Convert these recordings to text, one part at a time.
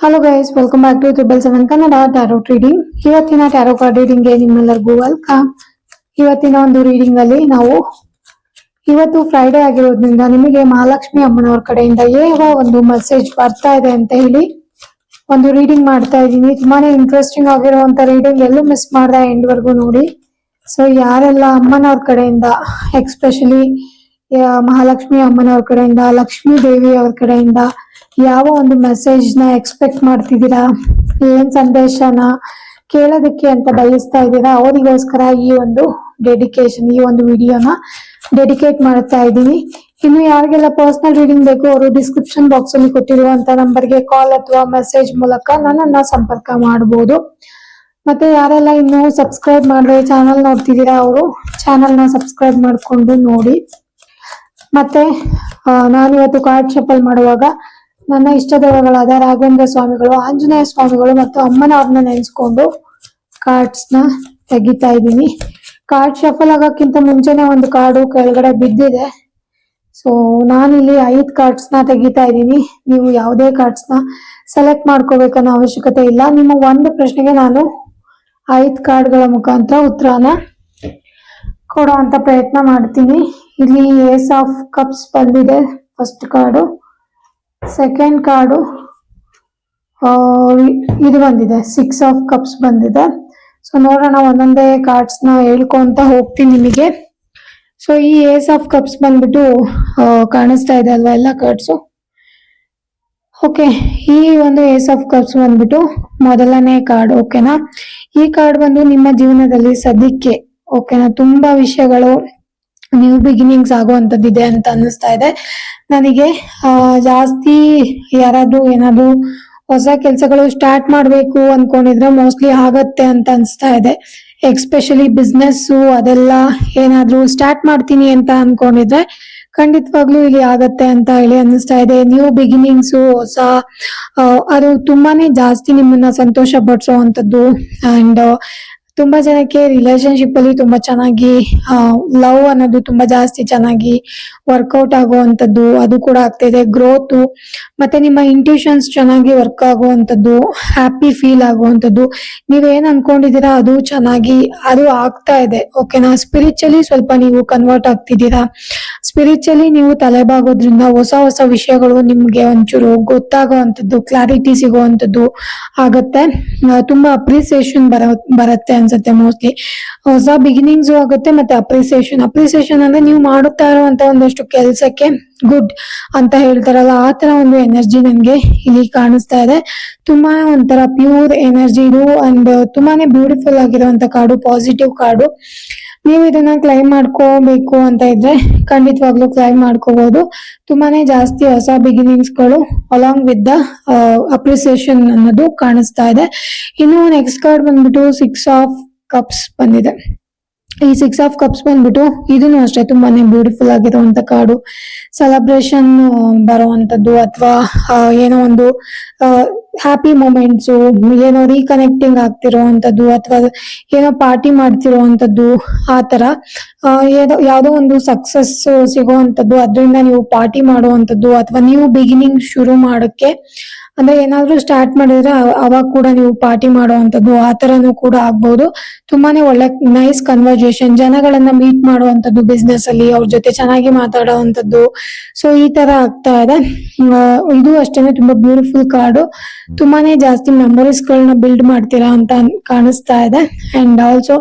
Hello guys welcome back to triple seven Kannada tarot reading ಇವತ್ತಿನ tarot card ರೀಡಿಂಗ್ಗೆ ನಿಮ್ಮೆಲ್ಲರಿಗೂ welcome ಇವತ್ತಿನ ಒಂದು ರೀಡಿಂಗ್ ಅಲ್ಲಿ ನಾವು ಇವತ್ತು ಫ್ರೈಡೇ ಆಗಿರೋದ್ರಿಂದ ನಿಮಗೆ ಮಹಾಲಕ್ಷ್ಮಿ ಅಮ್ಮನವ್ರ ಕಡೆಯಿಂದ ಯಾವ ಒಂದು ಮೆಸೇಜ್ ಬರ್ತಾ ಇದೆ ಅಂತ ಹೇಳಿ ಒಂದು ರೀಡಿಂಗ್ ಮಾಡ್ತಾ ಇದ್ದೀನಿ. ತುಂಬಾನೇ ಇಂಟ್ರೆಸ್ಟಿಂಗ್ ಆಗಿರುವಂತ ರೀಡಿಂಗ್ ಎಲ್ಲೂ ಮಿಸ್ ಮಾಡ್ದೆ ಎಂಡ್ ವರ್ಗು ನೋಡಿ. ಸೊ ಯಾರೆಲ್ಲ ಅಮ್ಮನವ್ರ ಕಡೆಯಿಂದ ಎಕ್ಸ್ಪೆಷಲಿ ಮಹಾಲಕ್ಷ್ಮಿ ಅಮ್ಮನವ್ರ ಕಡೆಯಿಂದ, ಲಕ್ಷ್ಮೀ ದೇವಿ ಅವ್ರ ಕಡೆಯಿಂದ ಯಾವ ಒಂದು ಮೆಸೇಜ್ನ ಎಕ್ಸ್ಪೆಕ್ಟ್ ಮಾಡ್ತಿದ್ದೀರಾ? ಏನ್ ಸಂದೇಶನ? ಕೇಳೋದಕ್ಕೆ ಅಂತ ಬಯಸ್ತಾ ಇದ್ದೀರಾ? ಅವರಿಗೋಸ್ಕರ ಈ ಒಂದು ಡೆಡಿಕೇಶನ್ ಈ ಒಂದು ವಿಡಿಯೋನ ಡೆಡಿಕೇಟ್ ಮಾಡ್ತಾ ಇದ್ದೀನಿ ಇನ್ನು ಯಾರಿಗೆಲ್ಲ ಪರ್ಸನಲ್ ರೀಡಿಂಗ್ ಬೇಕು, ಅವರು ಡಿಸ್ಕ್ರಿಪ್ಷನ್ ಬಾಕ್ಸ್ ಅಲ್ಲಿ ಕೊಟ್ಟಿರುವಂತ ನಂಬರ್ಗೆ ಕಾಲ್ ಅಥವಾ ಮೆಸೇಜ್ ಮೂಲಕ ನನ್ನನ್ನ ಸಂಪರ್ಕ ಮಾಡಬಹುದು ಮತ್ತೆ ಯಾರೆಲ್ಲ ಇನ್ನು ಸಬ್ಸ್ಕ್ರೈಬ್ ಮಾಡಿದ್ರೆ ಚಾನಲ್ ನೋಡ್ತಿದ್ದೀರಾ, ಅವರು ಚಾನಲ್ನ ಸಬ್ಸ್ಕ್ರೈಬ್ ಮಾಡ್ಕೊಂಡು ನೋಡಿ. ಮತ್ತೆ ನಾನಿವತ್ತು ಕಾರ್ಡ್ ಶಫಲ್ ಮಾಡುವಾಗ ನನ್ನ ಇಷ್ಟ ದೇವಗಳಾದ ರಾಘವೇಂದ್ರ ಸ್ವಾಮಿಗಳು, ಆಂಜನೇಯ ಸ್ವಾಮಿಗಳು ಮತ್ತು ಅಮ್ಮನವ್ರನ್ನ ನೆನೆಸ್ಕೊಂಡು ಕಾರ್ಡ್ಸ್ನ ತೆಗಿತಾ ಇದ್ದೀನಿ. ಕಾರ್ಡ್ ಶಫಲ್ ಆಗೋಕ್ಕಿಂತ ಮುಂಚೆನೆ ಒಂದು ಕಾರ್ಡು ಕೆಳಗಡೆ ಬಿದ್ದಿದೆ. ಸೊ ನಾನಿಲ್ಲಿ ಐದು ಕಾರ್ಡ್ಸ್ನ ತೆಗಿತಾ ಇದ್ದೀನಿ. ನೀವು ಯಾವುದೇ ಕಾರ್ಡ್ಸ್ನ ಸೆಲೆಕ್ಟ್ ಮಾಡ್ಕೋಬೇಕನ್ನೋ ಅವಶ್ಯಕತೆ ಇಲ್ಲ. ನಿಮ್ಮ ಒಂದು ಪ್ರಶ್ನೆಗೆ ನಾನು ಐದು ಕಾರ್ಡ್ಗಳ ಮುಖಾಂತರ ಉತ್ತರನ ಕೊಡುವಂತ ಪ್ರಯತ್ನ ಮಾಡ್ತೀನಿ. ಇಲ್ಲಿ ಏಸ್ ಆಫ್ ಕಪ್ಸ್ ಬಂದಿದೆ ಫಸ್ಟ್ ಕಾರ್ಡು ಸೆಕೆಂಡ್ ಕಾರ್ಡು ಇದು ಬಂದಿದೆ. ಸಿಕ್ಸ್ ಆಫ್ ಕಪ್ಸ್ ಬಂದಿದೆ. ಸೊ ನೋಡೋಣ ಒಂದೊಂದೇ ಕಾರ್ಡ್ಸ್ನ ಹೇಳ್ಕೊಂತ ಹೋಗ್ತೀನಿ ನಿಮಗೆ. ಸೊ ಈ ಏಸ್ ಆಫ್ ಕಪ್ಸ್ ಬಂದ್ಬಿಟ್ಟು ಕಾಣಿಸ್ತಾ ಇದೆ ಅಲ್ವಾ ಎಲ್ಲ ಕಾರ್ಡ್ಸು ಓಕೆ ಈ ಒಂದು ಏಸ್ ಆಫ್ ಕಪ್ಸ್ ಬಂದ್ಬಿಟ್ಟು ಮೊದಲನೇ ಕಾರ್ಡ್ ಓಕೆನಾ ಈ ಕಾರ್ಡ್ ಬಂದು ನಿಮ್ಮ ಜೀವನದಲ್ಲಿ ಸದ್ಯಕ್ಕೆ ಓಕೆನಾ ತುಂಬಾ ವಿಷಯಗಳು ನ್ಯೂ ಬಿಗಿನಿಂಗ್ಸ್ ಆಗುವಂತದ್ದಿದೆ ಅಂತ ಅನ್ನಿಸ್ತಾ ಇದೆ. ನನಗೆ ಜಾಸ್ತಿ ಯಾರಾದ್ರೂ ಏನಾದ್ರು ಹೊಸ ಕೆಲಸಗಳು ಸ್ಟಾರ್ಟ್ ಮಾಡ್ಬೇಕು ಅನ್ಕೊಂಡಿದ್ರೆ ಮೋಸ್ಟ್ಲಿ ಆಗತ್ತೆ ಅಂತ ಅನ್ಸ್ತಾ ಇದೆ. ಎಕ್ಸ್ಪೆಷಲಿ ಬಿಸ್ನೆಸ್ಸು ಅದೆಲ್ಲ ಏನಾದ್ರೂ ಸ್ಟಾರ್ಟ್ ಮಾಡ್ತೀನಿ ಅಂತ ಅನ್ಕೊಂಡಿದ್ರೆ ಖಂಡಿತವಾಗ್ಲೂ ಇಲ್ಲಿ ಆಗತ್ತೆ ಅಂತ ಹೇಳಿ ಅನ್ನಿಸ್ತಾ ಇದೆ. ನ್ಯೂ ಬಿಗಿನಿಂಗ್ಸ್ ಹೊಸ ಅದು ತುಂಬಾನೇ ಜಾಸ್ತಿ ನಿಮ್ಮನ್ನ ಸಂತೋಷ ಪಡಿಸುವಂತದ್ದು ಅಂಡ್ ತುಂಬಾ ಜನಕ್ಕೆ ರಿಲೇಶನ್ಶಿಪ್ ಅಲ್ಲಿ ತುಂಬಾ ಚೆನ್ನಾಗಿ ಲವ್ ಅನ್ನೋದು ತುಂಬಾ ಜಾಸ್ತಿ ಚೆನ್ನಾಗಿ ವರ್ಕೌಟ್ ಆಗುವಂಥದ್ದು ಅದು ಕೂಡ ಆಗ್ತಿದೆ ಗ್ರೋತ್ ಮತ್ತೆ ನಿಮ್ಮ ಇಂಟ್ಯೂಷನ್ಸ್ ಚೆನ್ನಾಗಿ ವರ್ಕ್ ಆಗುವಂಥದ್ದು ಹ್ಯಾಪಿ ಫೀಲ್ ಆಗುವಂಥದ್ದು. ನೀವೇನ್ ಅನ್ಕೊಂಡಿದ್ದೀರಾ ಅದು ಚೆನ್ನಾಗಿ, ಅದು ಆಗ್ತಾ ಇದೆ. ಓಕೆನಾ ಸ್ಪಿರಿಚುಲಿ ಸ್ವಲ್ಪ ನೀವು ಕನ್ವರ್ಟ್ ಆಗ್ತಿದ್ದೀರಾ? ಸ್ಪಿರಿಚುಲಿ ನೀವು ತಲೆಬಾಗೋದ್ರಿಂದ ಹೊಸ ಹೊಸ ವಿಷಯಗಳು ನಿಮ್ಗೆ ಒಂಚೂರು ಗೊತ್ತಾಗುವಂಥದ್ದು ಕ್ಲಾರಿಟಿ ಸಿಗುವಂಥದ್ದು ಆಗತ್ತೆ. ತುಂಬಾ ಅಪ್ರಿಸಿಯೇಷನ್ ಬರ, ಬರತ್ತೆ. ಅನ್ಸುತ್ತೆ ಮೋಸ್ಟ್ಲಿ ಹೊಸ ಬಿಗಿನಿಂಗ್ಸ್ ಆಗುತ್ತೆ ಮತ್ತೆ ಅಪ್ರಿಸಿಯೇಷನ್ ಅಪ್ರಿಸಿಯೇಷನ್ ಅಂದ್ರೆ ನೀವು ಮಾಡುತ್ತಾ ಇರುವಂತ ಒಂದಷ್ಟು ಕೆಲಸಕ್ಕೆ ಗುಡ್ ಅಂತ ಹೇಳ್ತಾರಲ್ಲ, ಆ ತರ ಒಂದು ಎನರ್ಜಿ ನನ್ಗೆ ಇಲ್ಲಿ ಕಾಣಿಸ್ತಾ ಇದೆ. ತುಂಬಾ ಒಂಥರ ಪ್ಯೂರ್ ಎನರ್ಜಿ ಇದು ಅಂಡ್ ತುಂಬಾನೇ ಬ್ಯೂಟಿಫುಲ್ ಆಗಿರುವಂತ ಕಾಡು ಪಾಸಿಟಿವ್ ಕಾರ್ಡು ನೀವು ಇದನ್ನ ಕ್ಲೈಮ್ ಮಾಡ್ಕೋಬೇಕು ಅಂತ ಇದ್ರೆ ಖಂಡಿತವಾಗ್ಲೂ ಕ್ಲೈಮ್ ಮಾಡ್ಕೋಬಹುದು ತುಂಬಾನೇ ಜಾಸ್ತಿ ಹೊಸ ಬಿಗಿನಿಂಗ್ಸ್ಗಳು ಅಲಾಂಗ್ ವಿತ್ ದ ಅಪ್ರಿಸಿಯೇಷನ್ ಅನ್ನೋದು ಕಾಣಿಸ್ತಾ ಇದೆ. ಇನ್ನು ನೆಕ್ಸ್ಟ್ ಕಾರ್ಡ್ ಬಂದ್ಬಿಟ್ಟು ಸಿಕ್ಸ್ ಆಫ್ ಕಪ್ಸ್ ಬಂದಿದೆ. ಈ ಸಿಕ್ಸ್ ಆಫ್ ಕಪ್ಸ್ ಬಂದ್ಬಿಟ್ಟು ಇದನ್ನು ಅಷ್ಟೇ ತುಂಬಾನೇ ಬ್ಯೂಟಿಫುಲ್ ಆಗಿರುವಂತ ಕಾಡು ಸೆಲೆಬ್ರೇಷನ್ ಬರುವಂತದ್ದು ಅಥವಾ ಏನೋ ಒಂದು ಹ್ಯಾಪಿ ಮೂಮೆಂಟ್ಸು ಏನೋ ರೀಕನೆಕ್ಟಿಂಗ್ ಆಗ್ತಿರುವಂತದ್ದು ಅಥವಾ ಏನೋ ಪಾರ್ಟಿ ಮಾಡ್ತಿರುವಂತದ್ದು ಆ ಆ, ಏನೋ ಯಾವುದೋ ಒಂದು ಸಕ್ಸಸ್ ಸಿಗುವಂತದ್ದು ಅದರಿಂದ ನೀವು ಪಾರ್ಟಿ ಮಾಡುವಂತದ್ದು ಅಥವಾ ನೀವು ಬಿಗಿನಿಂಗ್ ಶುರು ಮಾಡೋಕ್ಕೆ ಅಂದ್ರೆ ಏನಾದ್ರು ಸ್ಟಾರ್ಟ್ ಮಾಡಿದ್ರೆ ಅವಾಗ ಕೂಡ ನೀವು ಪಾರ್ಟಿ ಮಾಡುವಂತದ್ದು ಆ ತರನು ಕೂಡ ಆಗ್ಬಹುದು ತುಂಬಾನೇ ಒಳ್ಳೆ ನೈಸ್ ಕನ್ವರ್ಸೇಷನ್ ಜನಗಳನ್ನ ಮೀಟ್ ಮಾಡುವಂತದ್ದು ಬಿಸ್ನೆಸ್ ಅಲ್ಲಿ, ಅವ್ರ ಜೊತೆ ಚೆನ್ನಾಗಿ ಮಾತಾಡುವಂತದ್ದು ಸೊ ಈ ತರ ಆಗ್ತಾ ಇದೆ. ಇದು ಅಷ್ಟೇನೆ, ತುಂಬಾ ಬ್ಯೂಟಿಫುಲ್ ಕಾರ್ಡು ತುಂಬಾನೇ ಜಾಸ್ತಿ ಮೆಮೊರೀಸ್ ಗಳನ್ನ ಬಿಲ್ಡ್ ಮಾಡ್ತೀರಾ ಅಂತ ಕಾಣಿಸ್ತಾ ಇದೆ. ಅಂಡ್ ಆಲ್ಸೋ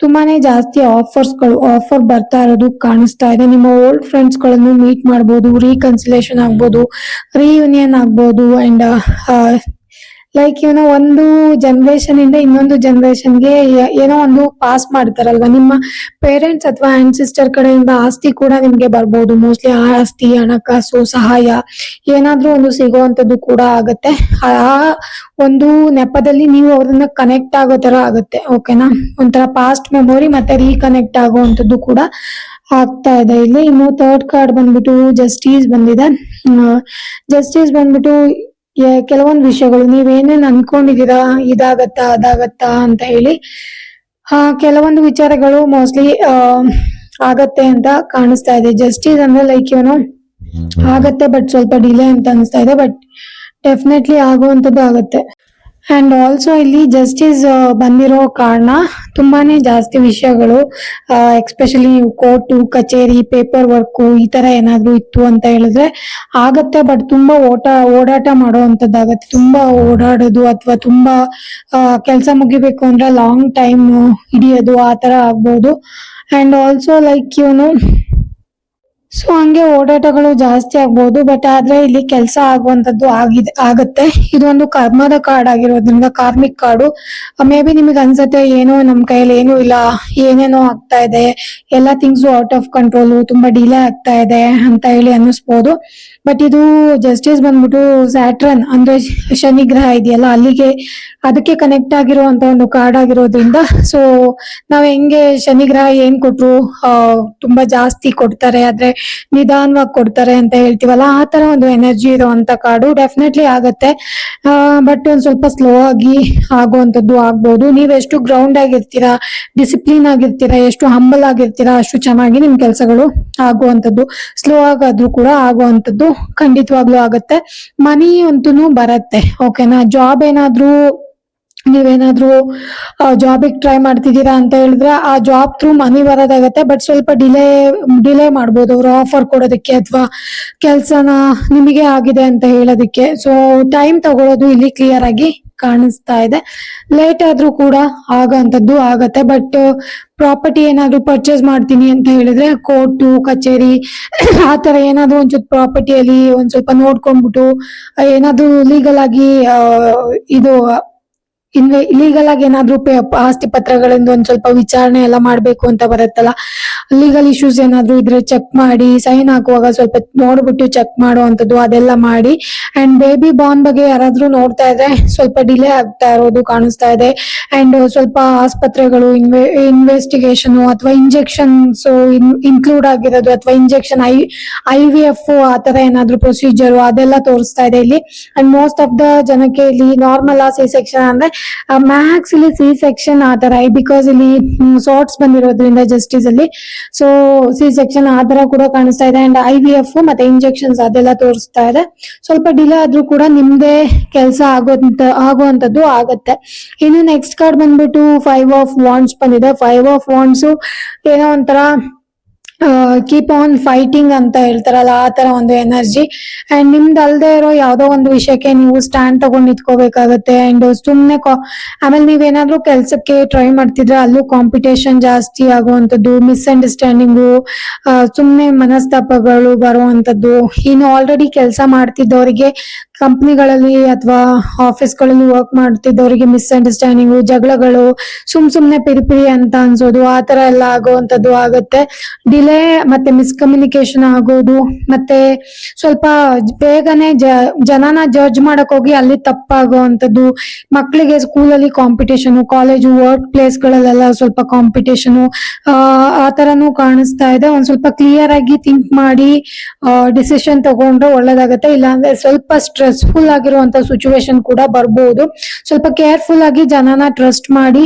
ತುಂಬಾನೇ ಜಾಸ್ತಿ ಆಫರ್ಸ್ಗಳು ಆಫರ್ ಬರ್ತಾ ಇರೋದು ಕಾಣಿಸ್ತಾ ಇದೆ. ನಿಮ್ಮ ಓಲ್ಡ್ ಫ್ರೆಂಡ್ಸ್ಗಳನ್ನು ಮೀಟ್ ಮಾಡಬಹುದು ರೀಕನ್ಸಿಲೇಷನ್ ಆಗ್ಬೋದು ರೀಯೂನಿಯನ್ ಆಗ್ಬೋದು ಅಂಡ್ ಲೈಕ್ ಏನೋ ಒಂದು ಜನರೇಷನ್ ಇಂದ ಇನ್ನೊಂದು ಜನರೇಷನ್ಗೆ ಏನೋ ಒಂದು ಪಾಸ್ ಮಾಡ್ತಾರಲ್ವಾ? ನಿಮ್ಮ ಪೇರೆಂಟ್ಸ್ ಅಥವಾ ಸಿಸ್ಟರ್ ಕಡೆಯಿಂದ ಆಸ್ತಿ ಕೂಡ ನಿಮ್ಗೆ ಬರ್ಬೋದು. ಮೋಸ್ಟ್ಲಿ ಆಸ್ತಿ, ಹಣಕಾಸು, ಸಹಾಯ ಏನಾದ್ರೂ ಒಂದು ಸಿಗುವಂತದ್ದು ಕೂಡ ಆಗತ್ತೆ. ಆ ಒಂದು ನೆಪದಲ್ಲಿ ನೀವು ಅವ್ರನ್ನ ಕನೆಕ್ಟ್ ಆಗೋ ತರ ಆಗುತ್ತೆ. ಓಕೆನಾ ಒಂಥರ ಪಾಸ್ಟ್ ಮೆಮೊರಿ ಮತ್ತೆ ರೀಕನೆಕ್ಟ್ ಆಗುವಂತದ್ದು ಕೂಡ ಆಗ್ತಾ ಇದೆ. ಇಲ್ಲಿ ಇನ್ನು ಥರ್ಡ್ ಕಾರ್ಡ್ ಬಂದ್ಬಿಟ್ಟು ಜಸ್ಟಿಸ್ ಬಂದಿದೆ. ಜಸ್ಟಿಸ್ ಬಂದ್ಬಿಟ್ಟು ಕೆಲವೊಂದು ವಿಷಯಗಳು ನೀವೇನೇನ್ ಅನ್ಕೊಂಡಿದ್ದೀರಾ? ಇದಾಗತ್ತಾ, ಅದಾಗತ್ತಾ ಅಂತ ಹೇಳಿ. ಆ ಕೆಲವೊಂದು ವಿಚಾರಗಳು ಮೋಸ್ಟ್ಲಿ ಆಗತ್ತೆ ಅಂತ ಕಾಣಿಸ್ತಾ ಇದೆ. ಜಸ್ಟಿಸ್ ಅಂದ್ರೆ ಲೈಕ್ ಇವನು ಆಗತ್ತೆ ಬಟ್ ಸ್ವಲ್ಪ ಡಿಲೇ ಅಂತ ಅನಿಸ್ತಾ ಇದೆ ಬಟ್ ಡೆಫಿನೆಟ್ಲಿ ಆಗುವಂಥದ್ದು ಆಗುತ್ತೆ. ಅಂಡ್ ಆಲ್ಸೋ ಇಲ್ಲಿ ಜಸ್ಟಿಸ್ ಬಂದಿರೋ ಕಾರಣ ತುಂಬಾನೇ ಜಾಸ್ತಿ ವಿಷಯಗಳು ಎಕ್ಸ್ಪೆಷಲಿ ಕೋರ್ಟು ಕಚೇರಿ ಪೇಪರ್ ವರ್ಕು ಈ ತರ ಏನಾದ್ರು ಇತ್ತು ಅಂತ ಹೇಳಿದ್ರೆ ಆಗತ್ತೆ ಬಟ್ ತುಂಬಾ ಓಟ, ಓಡಾಟ ಮಾಡುವಂತದ್ದಾಗತ್ತೆ. ತುಂಬಾ ಓಡಾಡೋದು ಅಥವಾ ತುಂಬಾ ಕೆಲಸ ಮುಗಿಬೇಕು ಅಂದ್ರೆ ಲಾಂಗ್ ಟೈಮ್ ಹಿಡಿಯೋದು ಆ ತರ ಆಗ್ಬೋದು. ಅಂಡ್ ಆಲ್ಸೋ ಲೈಕ್ ಇವನು ಸೊ ಹಂಗೆ ಓಡಾಟಗಳು ಜಾಸ್ತಿ ಆಗ್ಬೋದು ಬಟ್ ಆದ್ರೆ ಇಲ್ಲಿ ಕೆಲಸ ಆಗುವಂತದ್ದು ಆಗಿದೆ, ಆಗತ್ತೆ. ಇದೊಂದು ಕರ್ಮದ ಕಾರ್ಡ್ ಆಗಿರೋದ್ರಿಂದ ಕಾರ್ಮಿಕ್ ಕಾರ್ಡು. ಮೇ ಬಿ ನಿಮಗೆ ಅನ್ಸುತ್ತೆ, ಏನೋ ನಮ್ ಕೈಯಲ್ಲಿ ಏನೂ ಇಲ್ಲ, ಏನೇನೋ ಆಗ್ತಾ ಇದೆ, ಎಲ್ಲ ಥಿಂಗ್ಸ್ ಔಟ್ ಆಫ್ ಕಂಟ್ರೋಲ್ ತುಂಬಾ ಡಿಲೇ ಆಗ್ತಾ ಇದೆ ಅಂತ ಹೇಳಿ ಅನ್ನಿಸ್ಬೋದು. ಬಟ್ ಇದು ಜಸ್ಟಿಸ್ ಬಂದ್ಬಿಟ್ಟು ಸ್ಯಾಟ್ರನ್ ಅಂದ್ರೆ ಶನಿ ಗ್ರಹ ಇದೆಯಲ್ಲ, ಅಲ್ಲಿಗೆ ಅದಕ್ಕೆ ಕನೆಕ್ಟ್ ಆಗಿರುವಂತ ಒಂದು ಕಾರ್ಡ್ ಆಗಿರೋದ್ರಿಂದ ಸೊ ನಾವ್ ಹೆಂಗೆ ಶನಿ ಗ್ರಹ ಏನ್ ಕೊಟ್ರು ತುಂಬಾ ಜಾಸ್ತಿ ಕೊಡ್ತಾರೆ, ಆದ್ರೆ ನಿಧಾನವಾಗಿ ಕೊಡ್ತಾರೆ ಅಂತ ಹೇಳ್ತೀವಲ್ಲ, ಆ ತರ ಒಂದು ಎನರ್ಜಿ ಇರುವಂತ ಕಾರ್ಡು ಡೆಫಿನೆಟ್ಲಿ ಆಗತ್ತೆ. ಬಟ್ ಒಂದ್ ಸ್ವಲ್ಪ ಸ್ಲೋ ಆಗಿ ಆಗುವಂತದ್ದು ಆಗ್ಬೋದು. ನೀವ್ ಎಷ್ಟು ಗ್ರೌಂಡ್ ಆಗಿರ್ತೀರಾ ಡಿಸಿಪ್ಲಿನ್ ಆಗಿರ್ತೀರಾ, ಎಷ್ಟು ಹಂಬಲ್ ಆಗಿರ್ತೀರಾ, ಅಷ್ಟು ಚೆನ್ನಾಗಿ ನಿಮ್ ಕೆಲಸಗಳು ಆಗುವಂತದ್ದು ಸ್ಲೋ ಆಗಾದ್ರೂ ಕೂಡ ಆಗುವಂತದ್ದು ಖಂಡಿತವಾಗ್ಲೂ ಆಗತ್ತೆ. ಮನಿ ಅಂತೂ ಬರತ್ತೆ, ಓಕೆನಾ? ಜಾಬ್ ಏನಾದ್ರೂ, ನೀವೇನಾದ್ರೂ ಜಾಬಿಗೆ ಟ್ರೈ ಮಾಡ್ತಿದ್ದೀರಾ ಅಂತ ಹೇಳಿದ್ರೆ ಆ ಜಾಬ್ ಥ್ರೂ ಮನಿ ಬರೋದಾಗತ್ತೆ ಬಟ್ ಸ್ವಲ್ಪ ಡಿಲೇ ಡಿಲೇ ಮಾಡ್ಬೋದು. ಅವ್ರು ಆಫರ್ ಕೊಡೋದಕ್ಕೆ ಅಥವಾ ಕೆಲಸನ ನಿಮಗೆ ಆಗಿದೆ ಅಂತ ಹೇಳೋದಕ್ಕೆ. ಸೊ ಟೈಮ್ ತಗೊಳ್ಳೋದು ಇಲ್ಲಿ ಕ್ಲಿಯರ್ ಆಗಿ ಕಾಣಿಸ್ತಾ ಇದೆ. ಲೇಟ್ ಆದ್ರೂ ಕೂಡ ಆಗಂತದ್ದು ಆಗತ್ತೆ ಬಟ್ ಪ್ರಾಪರ್ಟಿ ಏನಾದ್ರು ಪರ್ಚೇಸ್ ಮಾಡ್ತೀನಿ ಅಂತ ಹೇಳಿದ್ರೆ ಕೋರ್ಟು ಕಚೇರಿ, ಆ ತರ ಏನಾದ್ರು ಒಂಚೂರು ಪ್ರಾಪರ್ಟಿಯಲ್ಲಿ ಒಂದ್ ಸ್ವಲ್ಪ ನೋಡ್ಕೊಂಡ್ಬಿಟ್ಟು, ಏನಾದ್ರು ಲೀಗಲ್ ಆಗಿ ಇದು ಇನ್ವೆ ಇಲೀಗಲ್ ಆಗಿ ಏನಾದ್ರು ಆಸ್ತಿ ಪತ್ರಗಳಿಂದ ಒಂದ್ ಸ್ವಲ್ಪ ವಿಚಾರಣೆ ಎಲ್ಲ ಮಾಡ್ಬೇಕು ಅಂತ ಬರುತ್ತಲ್ಲ. ಲೀಗಲ್ ಇಶ್ಯೂಸ್ ಏನಾದ್ರು ಇದ್ರೆ ಚೆಕ್ ಮಾಡಿ ಸೈನ್ ಹಾಕುವಾಗ ಸ್ವಲ್ಪ ನೋಡ್ಬಿಟ್ಟು ಚೆಕ್ ಮಾಡುವಂಥದ್ದು ಅದೆಲ್ಲ ಮಾಡಿ. ಅಂಡ್ ಬೇಬಿ ಬಾರ್ನ್ ಬಗ್ಗೆ ಯಾರಾದ್ರೂ ನೋಡ್ತಾ ಇದ್ರೆ ಸ್ವಲ್ಪ ಡಿಲೇ ಆಗ್ತಾ ಇರೋದು ಕಾಣಿಸ್ತಾ ಇದೆ. ಅಂಡ್ ಸ್ವಲ್ಪ ಆಸ್ಪತ್ರೆಗಳು ಇನ್ವೆ ಇನ್ವೆಸ್ಟಿಗೇಷನ್ ಅಥವಾ ಇಂಜೆಕ್ಷನ್ಸ್ ಇನ್ಕ್ಲೂಡ್ ಆಗಿರೋದು ಅಥವಾ injection I I V F ಆ ತರ ಏನಾದ್ರು ಪ್ರೊಸೀಜರ್ ಅದೆಲ್ಲ ತೋರಿಸ್ತಾ ಇದೆ ಇಲ್ಲಿ. ಅಂಡ್ ಮೋಸ್ಟ್ ಆಫ್ ದ ಜನಕ್ಕೆ ಇಲ್ಲಿ ನಾರ್ಮಲ್ ಆ ಸಿ ಸೆಕ್ಷನ್ ಅಂದ್ರೆ ಮ್ಯಾಕ್ಸ್ ಇಲ್ಲಿ ಸಿ ಸೆಕ್ಷನ್ ಆ ತರ ಬಿಕಾಸ್ ಇಲ್ಲಿ ಶಾರ್ಟ್ಸ್ ಬಂದಿರೋದ್ರಿಂದ ಜಸ್ಟಿಸ್ ಅಲ್ಲಿ ಸೊ ಸಿ ಸೆಕ್ಷನ್ ಆ ತರ ಕೂಡ ಕಾಣಿಸ್ತಾ ಇದೆ ಅಂಡ್ ಐ ವಿ ಎಫ್ ಮತ್ತೆ ಇಂಜೆಕ್ಷನ್ಸ್ ಅದೆಲ್ಲ ತೋರಿಸ್ತಾ ಇದೆ. ಸ್ವಲ್ಪ ಡಿಲೇ ಆದ್ರೂ ಕೂಡ ನಿಮ್ದೇ ಕೆಲಸ ಆಗುವಂತ ಆಗುವಂತದ್ದು ಆಗತ್ತೆ. ಇನ್ನು ನೆಕ್ಸ್ಟ್ ಕಾರ್ಡ್ ಬಂದ್ಬಿಟ್ಟು ಫೈವ್ ಆಫ್ ವಾಂಡ್ಸ್ ಬಂದಿದೆ. ಫೈವ್ ಆಫ್ ವಾಂಡ್ಸ್ ಏನೋ ಒಂಥರ ಕೀಪ್ ಆನ್ ಫೈಟಿಂಗ್ ಅಂತ ಹೇಳ್ತಾರಲ್ಲ, ಆ ತರ ಒಂದು ಎನರ್ಜಿ ಅಂಡ್ ನಿಮ್ದು ಅಲ್ಲದೆ ಇರೋ ಯಾವ್ದೋ ಒಂದು ವಿಷಯಕ್ಕೆ ನೀವು ಸ್ಟ್ಯಾಂಡ್ ತಗೊಂಡ್ ನಿಂತ್ಕೋಬೇಕಾಗತ್ತೆ. ಅಂಡ್ ಸುಮ್ನೆ ಆಮೇಲೆ ನೀವೇನಾದ್ರೂ ಕೆಲ್ಸಕ್ಕೆ ಟ್ರೈ ಮಾಡ್ತಿದ್ರೆ ಅಲ್ಲೂ ಕಾಂಪಿಟೇಷನ್ ಜಾಸ್ತಿ ಆಗುವಂತದ್ದು ಮಿಸ್ಅಂಡರ್ಸ್ಟ್ಯಾಂಡಿಂಗು ಸುಮ್ನೆ ಮನಸ್ತಾಪಗಳು ಬರುವಂತದ್ದು ಇನ್ನು ಆಲ್ರೆಡಿ ಕೆಲಸ ಮಾಡ್ತಿದ್ದವರಿಗೆ ಕಂಪ್ನಿಗಳಲ್ಲಿ ಅಥವಾ ಆಫೀಸ್ಗಳಲ್ಲಿ ವರ್ಕ್ ಮಾಡ್ತಿದ್ದವರಿಗೆ ಮಿಸ್ಅಂಡರ್ಸ್ಟ್ಯಾಂಡಿಂಗು ಜಗಳಗಳು, ಸುಮ್ ಸುಮ್ನೆ ಪಿರಿಪಿರಿ ಅಂತ ಅನ್ಸೋದು, ಆ ತರ ಎಲ್ಲ ಆಗುವಂತದ್ದು ಆಗುತ್ತೆ. ಡಿಲೇ ಮತ್ತೆ ಮಿಸ್ಕಮ್ಯುನಿಕೇಶನ್ ಆಗೋದು, ಮತ್ತೆ ಸ್ವಲ್ಪ ಬೇಗನೆ ಜನನ ಜಡ್ಜ್ ಮಾಡಕ್ ಹೋಗಿ ಅಲ್ಲಿ ತಪ್ಪಾಗುವಂತದ್ದು ಮಕ್ಕಳಿಗೆ ಸ್ಕೂಲಲ್ಲಿ ಕಾಂಪಿಟೇಷನ್ ಕಾಲೇಜು ವರ್ಕ್ ಪ್ಲೇಸ್ ಗಳಲ್ಲೆಲ್ಲ ಸ್ವಲ್ಪ ಕಾಂಪಿಟೇಷನ್ ಆ ತರನು ಕಾಣಿಸ್ತಾ ಇದೆ. ಒಂದ್ ಸ್ವಲ್ಪ ಕ್ಲಿಯರ್ ಆಗಿ ಥಿಂಕ್ ಮಾಡಿ ಡಿಸಿಷನ್ ತಗೊಂಡ್ರೆ ಒಳ್ಳೇದಾಗತ್ತೆ. ಇಲ್ಲಾಂದ್ರೆ ಸ್ವಲ್ಪ ಸ್ಟ್ರೆಸ್ಫುಲ್ ಆಗಿರುವಂತ ಸಿಚುವೇಶನ್ ಕೂಡ ಬರ್ಬೋದು. ಸ್ವಲ್ಪ ಕೇರ್ಫುಲ್ ಆಗಿ ಜನನ ಟ್ರಸ್ಟ್ ಮಾಡಿ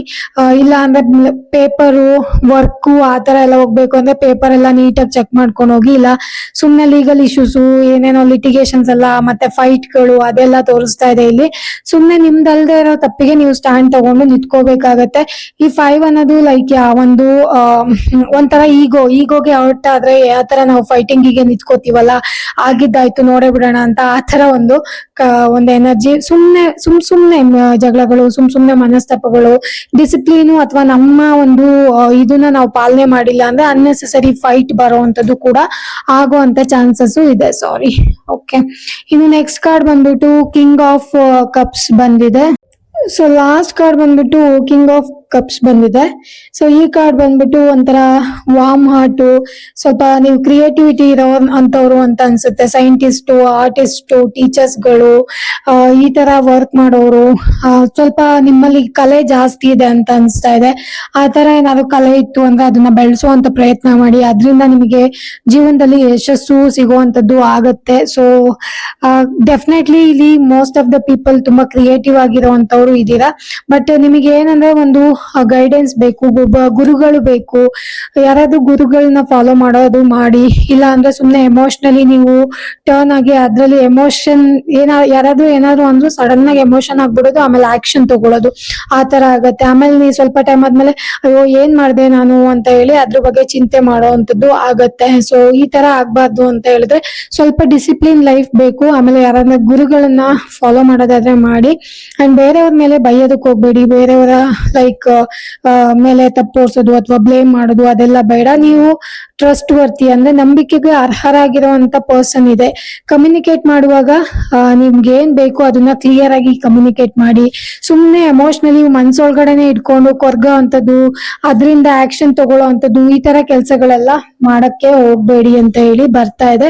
ಇಲ್ಲ ಅಂದ್ರೆ ಪೇಪರು ವರ್ಕು ಆ ತರ ಎಲ್ಲ ಹೋಗ್ಬೇಕು ಅಂದ್ರೆ ಪೇಪರ್ ಎಲ್ಲ ನೀಟಾಗಿ ಚೆಕ್ ಮಾಡ್ಕೊಂಡು ಹೋಗಿ, ಇಲ್ಲ ಸುಮ್ನೆ ಲೀಗಲ್ ಇಶ್ಯೂಸ್ ಏನೇನೋ ಲಿಟಿಗೇಷನ್ಸ್ ಎಲ್ಲ, ಮತ್ತೆ ಫೈಟ್ಗಳು ಅದೆಲ್ಲ ತೋರಿಸ್ತಾ ಇದೆ ಇಲ್ಲಿ. ಸುಮ್ನೆ ನಿಮ್ದಲ್ದೇ ಇರೋ ತಪ್ಪಿಗೆ ನೀವು ಸ್ಟ್ಯಾಂಡ್ ತಗೊಂಡು ನಿಂತ್ಕೋಬೇಕಾಗತ್ತೆ. ಈ ಫೈವ್ ಅನ್ನೋದು ಲೈಕ್ ಒಂದು ಒಂಥರ ಈಗೋ ಈಗೋಗೆ ಔಟ್ ಆದ್ರೆ ಯಾವ ತರ ನಾವು ಫೈಟಿಂಗ್ಗೆ ನಿಂತ್ಕೋತೀವಲ್ಲ, ಆಗಿದ್ದಾಯ್ತು, ನೋಡೇ ಬಿಡೋಣ ಅಂತ ಆ ತರ ಒಂದು ಒಂದು ಎನರ್ಜಿ, ಸುಮ್ನೆ, ಸುಮ್ ಸುಮ್ನೆ ಜಗಳಗಳು, ಸುಮ್ ಸುಮ್ನೆ ಮನಸ್ತಾಪಗಳು ಡಿಸಿಪ್ಲೀನು ಅಥವಾ ನಮ್ಮ ಒಂದು ಇದನ್ನ ನಾವು ಪಾಲನೆ ಮಾಡಿಲ್ಲ ಅಂದ್ರೆ ಅನ್ನೆಸೆಸರಿ ಫೈಟ್ ಬರುವಂತದ್ದು ಕೂಡ ಆಗುವಂತ ಚಾನ್ಸಸ್ ಇದೆ. ಸಾರಿ ಓಕೆ ಇನ್ನು ನೆಕ್ಸ್ಟ್ ಕಾರ್ಡ್ ಬಂದ್ಬಿಟ್ಟು ಕಿಂಗ್ ಆಫ್ ಕಪ್ಸ್ ಬಂದಿದೆ. ಸೊ ಲಾಸ್ಟ್ ಕಾರ್ಡ್ ಬಂದ್ಬಿಟ್ಟು ಕಿಂಗ್ ಆಫ್ ಕಪ್ಸ್ ಬಂದಿದೆ. ಸೊ ಈ ಕಾರ್ಡ್ ಬಂದ್ಬಿಟ್ಟು ಒಂಥರ ವಾಮ್ ಹಾರ್ಟು ಸ್ವಲ್ಪ ನೀವು ಕ್ರಿಯೇಟಿವಿಟಿ ಇರೋ ಅಂತವ್ರು ಅಂತ ಅನ್ಸುತ್ತೆ. ಸೈಂಟಿಸ್ಟು ಆರ್ಟಿಸ್ಟು ಟೀಚರ್ಸ್ಗಳು ಈ ತರ ವರ್ಕ್ ಮಾಡೋರು ಸ್ವಲ್ಪ ನಿಮ್ಮಲ್ಲಿ ಕಲೆ ಜಾಸ್ತಿ ಇದೆ ಅಂತ ಅನ್ಸ್ತಾ ಇದೆ. ಆ ತರ ಏನಾದ್ರು ಕಲೆ ಇತ್ತು ಅಂದ್ರೆ ಅದನ್ನ ಬೆಳೆಸುವಂತ ಪ್ರಯತ್ನ ಮಾಡಿ, ಅದರಿಂದ ನಿಮಗೆ ಜೀವನದಲ್ಲಿ ಯಶಸ್ಸು ಸಿಗುವಂತದ್ದು ಆಗತ್ತೆ. ಸೊ ಡೆಫಿನೆಟ್ಲಿ ಇಲ್ಲಿ ಮೋಸ್ಟ್ ಆಫ್ ದ ಪೀಪಲ್ ತುಂಬಾ ಕ್ರಿಯೇಟಿವ್ ಆಗಿರುವಂತವ್ರು ಇದ್ದೀರಾ. ಬಟ್ ನಿಮಗೆ ಏನಂದ್ರೆ ಒಂದು ಗೈಡೆನ್ಸ್ ಬೇಕು ಗುರುಗಳು ಬೇಕು, ಯಾರಾದ್ರೂ ಗುರುಗಳನ್ನ ಫಾಲೋ ಮಾಡೋದು ಮಾಡಿ, ಇಲ್ಲ ಅಂದ್ರೆ ಸುಮ್ನೆ ಎಮೋಷನಲಿ ನೀವು ಟರ್ನ್ ಆಗಿ ಅದ್ರಲ್ಲಿ ಎಮೋಷನ್ ಏನ, ಯಾರಾದ್ರೂ ಏನಾದ್ರು ಅಂದ್ರು ಸಡನ್ ಆಗಿ ಎಮೋಷನ್ ಆಗ್ಬಿಡೋದು, ಆಮೇಲೆ ಆಕ್ಷನ್ ತಗೊಳ್ಳೋದು. ಆ ತರ ಆಗತ್ತೆ. ಆಮೇಲೆ ನೀವು ಸ್ವಲ್ಪ ಟೈಮ್ ಆದ್ಮೇಲೆ, ಅಯ್ಯೋ, ಏನ್ ಮಾಡ್ದೆ ನಾನು ಅಂತ ಹೇಳಿ ಅದ್ರ ಬಗ್ಗೆ ಚಿಂತೆ ಮಾಡೋವಂಥದ್ದು ಆಗತ್ತೆ. ಸೊ ಈ ತರ ಆಗ್ಬಾರ್ದು ಅಂತ ಹೇಳಿದ್ರೆ ಸ್ವಲ್ಪ ಡಿಸಿಪ್ಲಿನ್ ಲೈಫ್ ಬೇಕು. ಆಮೇಲೆ ಯಾರನ್ನ ಗುರುಗಳನ್ನ ಫಾಲೋ ಮಾಡೋದಾದ್ರೆ ಮಾಡಿ. ಅಂಡ್ ಬೇರೆಯವ್ರ ಮೇಲೆ ಬೈಯೋದಕ್ಕೆ ಹೋಗ್ಬೇಡಿ. ಬೇರೆಯವರ ಲೈಕ್ ಮೇಲೆ ತಪ್ಪೋರ್ಸೋದು ಅಥವಾ ಬ್ಲೇಮ್ ಮಾಡೋದು ಅದೆಲ್ಲ ಬೇಡ. ನೀವು ಟ್ರಸ್ಟ್ ವರ್ತಿ ಅಂದ್ರೆ ನಂಬಿಕೆಗೆ ಅರ್ಹರಾಗಿರುವಂತ ಪರ್ಸನ್ ಇದೆ. ಕಮ್ಯುನಿಕೇಟ್ ಮಾಡುವಾಗ ನಿಮ್ಗೆ ಏನ್ ಬೇಕು ಅದನ್ನ ಕ್ಲಿಯರ್ ಆಗಿ ಕಮ್ಯುನಿಕೇಟ್ ಮಾಡಿ. ಸುಮ್ನೆ ಎಮೋಷನಲಿ ಮನ್ಸೊಳಗಡೆನೆ ಇಟ್ಕೊಂಡು ಕೊರ್ಗೋ ಅಂತದ್ದು ಅದರಿಂದ ಆಕ್ಷನ್ ತಗೊಳ್ಳೋ ಅಂತದ್ದು ಈ ತರ ಕೆಲಸಗಳೆಲ್ಲ ಮಾಡಕ್ಕೆ ಹೋಗ್ಬೇಡಿ ಅಂತ ಹೇಳಿ ಬರ್ತಾ ಇದೆ.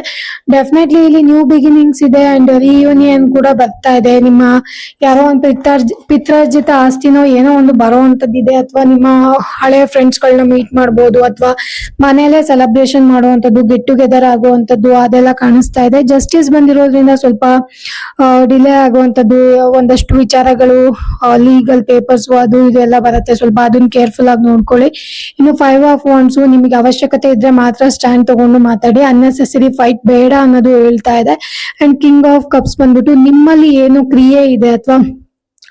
ಡೆಫಿನೆಟ್ಲಿ ಇಲ್ಲಿ ನ್ಯೂ ಬಿಗಿನಿಂಗ್ಸ್ ಇದೆ ಅಂಡ್ ರಿಯೂನಿಯನ್ ಕೂಡ ಬರ್ತಾ ಇದೆ. ನಿಮ್ಮ ಯಾರೋ ಒಂದು ಪಿತ್ರಾರ್ಜಿ ಪಿತ್ರಾರ್ಜಿತ ಆಸ್ತಿನೋ ಏನೋ ಒಂದು ಬರೋ ಇದೆ ಅಥವಾ ನಿಮ್ಮ ಹಳೆ ಫ್ರೆಂಡ್ಸ್ ಗಳನ್ನ ಮೀಟ್ ಮಾಡ್ಬೋದು, ಅಥವಾ ಮನೆಯಲ್ಲೇ ಸೆಲೆಬ್ರೇಷನ್ ಮಾಡುವಂತದ್ದು ಗೆಟ್ ಟುಗೆದರ್ ಆಗುವಂತದ್ದು ಅದೆಲ್ಲ ಕಾಣಿಸ್ತಾ ಇದೆ. ಜಸ್ಟಿಸ್ ಬಂದಿರೋದ್ರಿಂದ ಸ್ವಲ್ಪ ಡಿಲೇ ಆಗುವಂತದ್ದು ಒಂದಷ್ಟು ವಿಚಾರಗಳು ಲೀಗಲ್ ಪೇಪರ್ಸ್ ಅದು ಇದೆಲ್ಲ ಬರುತ್ತೆ. ಸ್ವಲ್ಪ ಅದನ್ನ ಕೇರ್ಫುಲ್ ಆಗಿ ನೋಡ್ಕೊಳ್ಳಿ. ಇನ್ನು ಫೈವ್ ಆಫ್ ಒನ್ಸ್ ನಿಮಗೆ ಅವಶ್ಯಕತೆ ಇದ್ರೆ ಮಾತ್ರ ಸ್ಟ್ಯಾಂಡ್ ತಗೊಂಡು ಮಾತಾಡಿ. ಅನ್ನೆಸೆಸರಿ ಫೈಟ್ ಬೇಡ ಅನ್ನೋದು ಹೇಳ್ತಾ ಇದೆ. ಅಂಡ್ ಕಿಂಗ್ ಆಫ್ ಕಪ್ಸ್ ಬಂದ್ಬಿಟ್ಟು ನಿಮ್ಮಲ್ಲಿ ಏನು ಕ್ರಿಯೆ ಇದೆ ಅಥವಾ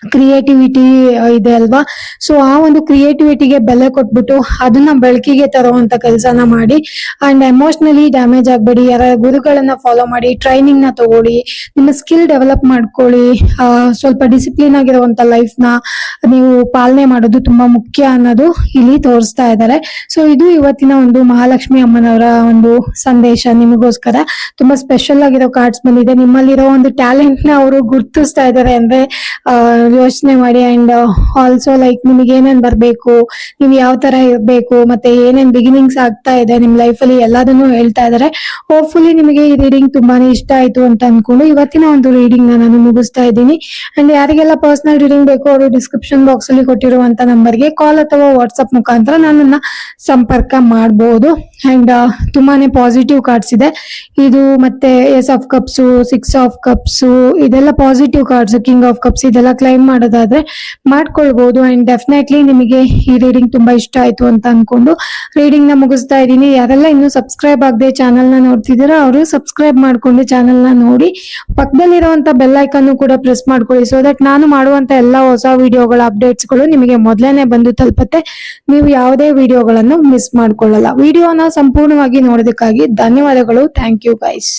ಕ್ರಿಯೇಟಿವಿಟಿ ಇದೆ ಅಲ್ವಾ? ಸೊ ಆ ಒಂದು ಕ್ರಿಯೇಟಿವಿಟಿಗೆ ಬೆಲೆ ಕೊಟ್ಬಿಟ್ಟು ಅದನ್ನ ಬೆಳಕಿಗೆ ತರುವಂತ ಕೆಲಸನ ಮಾಡಿ ಅಂಡ್ ಎಮೋಷನಲಿ ಡ್ಯಾಮೇಜ್ ಆಗ್ಬೇಡಿ. ಯಾರ ಗುರುಗಳನ್ನ ಫಾಲೋ ಮಾಡಿ ಟ್ರೈನಿಂಗ್ನ ತಗೊಳ್ಳಿ ನಿಮ್ಮ ಸ್ಕಿಲ್ ಡೆವಲಪ್ ಮಾಡ್ಕೊಳ್ಳಿ. ಆ, ಸ್ವಲ್ಪ ಡಿಸಿಪ್ಲಿನ್ ಆಗಿರುವಂತ ಲೈಫ್ನ ನೀವು ಪಾಲನೆ ಮಾಡೋದು ತುಂಬಾ ಮುಖ್ಯ ಅನ್ನೋದು ಇಲ್ಲಿ ತೋರಿಸ್ತಾ ಇದ್ದಾರೆ. ಸೊ ಇದು ಇವತ್ತಿನ ಒಂದು ಮಹಾಲಕ್ಷ್ಮಿ ಅಮ್ಮನವರ ಒಂದು ಸಂದೇಶ ನಿಮಗೋಸ್ಕರ. ತುಂಬಾ ಸ್ಪೆಷಲ್ ಆಗಿರೋ ಕಾರ್ಡ್ಸ್ ಬಂದಿದೆ. ನಿಮ್ಮಲ್ಲಿರೋ ಒಂದು ಟ್ಯಾಲೆಂಟ್ನ ಅವರು ಗುರುತಿಸ್ತಾ ಇದ್ದಾರೆ ಅಂದ್ರೆ ಯೋಚನೆ ಮಾಡಿ ಅಂಡ್ ಆಲ್ಸೋ ಲೈಕ್ ನಿಮಗೆ ಏನೇನ್ ಬರಬೇಕು, ನೀವು ಯಾವ ತರ ಇರಬೇಕು, ಮತ್ತೆ ಏನೇನ್ ಬಿಗಿನಿಂಗ್ಸ್ ಆಗ್ತಾ ಇದೆ ನಿಮ್ ಲೈಫ್ ಅಲ್ಲಿ ಎಲ್ಲದನ್ನು ಹೇಳ್ತಾ ಇದ್ದಾರೆ ಹೋಪ್ಫುಲಿ ನಿಮಗೆ ಈ ರೀಡಿಂಗ್ ತುಂಬಾನೇ ಇಷ್ಟ ಆಯ್ತು ಅಂತ ಅನ್ಕೊಂಡು ಇವತ್ತಿನ ಒಂದು ರೀಡಿಂಗ್ ನಾನು ಮುಗಿಸ್ತಾ ಇದ್ದೀನಿ. ಅಂಡ್ ಯಾರಿಗೆಲ್ಲ ಪರ್ಸನಲ್ ರೀಡಿಂಗ್ ಬೇಕು ಅವರು ಡಿಸ್ಕ್ರಿಪ್ಷನ್ ಬಾಕ್ಸ್ ಅಲ್ಲಿ ಕೊಟ್ಟಿರುವಂತ ನಂಬರ್ಗೆ ಕಾಲ್ ಅಥವಾ ವಾಟ್ಸ್ಆಪ್ ಮುಖಾಂತರ ನನ್ನನ್ನ ಸಂಪರ್ಕ ಮಾಡಬಹುದು ಅಂಡ್ ತುಂಬಾನೇ ಪಾಸಿಟಿವ್ ಕಾರ್ಡ್ಸ್ ಇದೆ. ಇದು ಮತ್ತೆ ace of cups six of cups ಇದೆಲ್ಲ positive cards king of cups ಇದೆಲ್ಲ ಕ್ಲೈಮ್ ಮಾಡೋದಾದ್ರೆ ಮಾಡ್ಕೊಳ್ಬಹುದು ಅಂಡ್ ಡೆಫಿನೆಟ್ಲಿ ನಿಮಗೆ ಈ ರೀಡಿಂಗ್ ತುಂಬಾ ಇಷ್ಟ ಆಯ್ತು ಅಂತ ಅನ್ಕೊಂಡು ರೀಡಿಂಗ್ನ ಮುಗಿಸ್ತಾ ಇದ್ದೀನಿ. ಯಾರೆಲ್ಲ ಇನ್ನು ಸಬ್ಸ್ಕ್ರೈಬ್ ಆಗದೆ ಚಾನಲ್ನ ನೋಡ್ತಿದ್ದೀರಾ ಅವರು ಸಬ್ಸ್ಕ್ರೈಬ್ ಮಾಡ್ಕೊಂಡು ಚಾನಲ್ನ ನೋಡಿ. ಪಕ್ಕದಲ್ಲಿರುವಂತ ಬೆಲ್ ಐಕನ್ ಕೂಡ ಪ್ರೆಸ್ ಮಾಡ್ಕೊಳ್ಳಿ ಸೊ ದಟ್ ನಾನು ಮಾಡುವಂತ ಎಲ್ಲಾ ಹೊಸ ವಿಡಿಯೋಗಳ ಅಪ್ಡೇಟ್ಸ್ಗಳು ನಿಮಗೆ ಮೊದಲೇನೆ ಬಂದು ತಲುಪತ್ತೆ. ನೀವು ಯಾವುದೇ ವಿಡಿಯೋಗಳನ್ನು ಮಿಸ್ ಮಾಡ್ಕೊಳ್ಳಲ್ಲ. ವಿಡಿಯೋನ ಸಂಪೂರ್ಣವಾಗಿ ನೋಡೋದಕ್ಕಾಗಿ ಧನ್ಯವಾದಗಳು. Thank you guys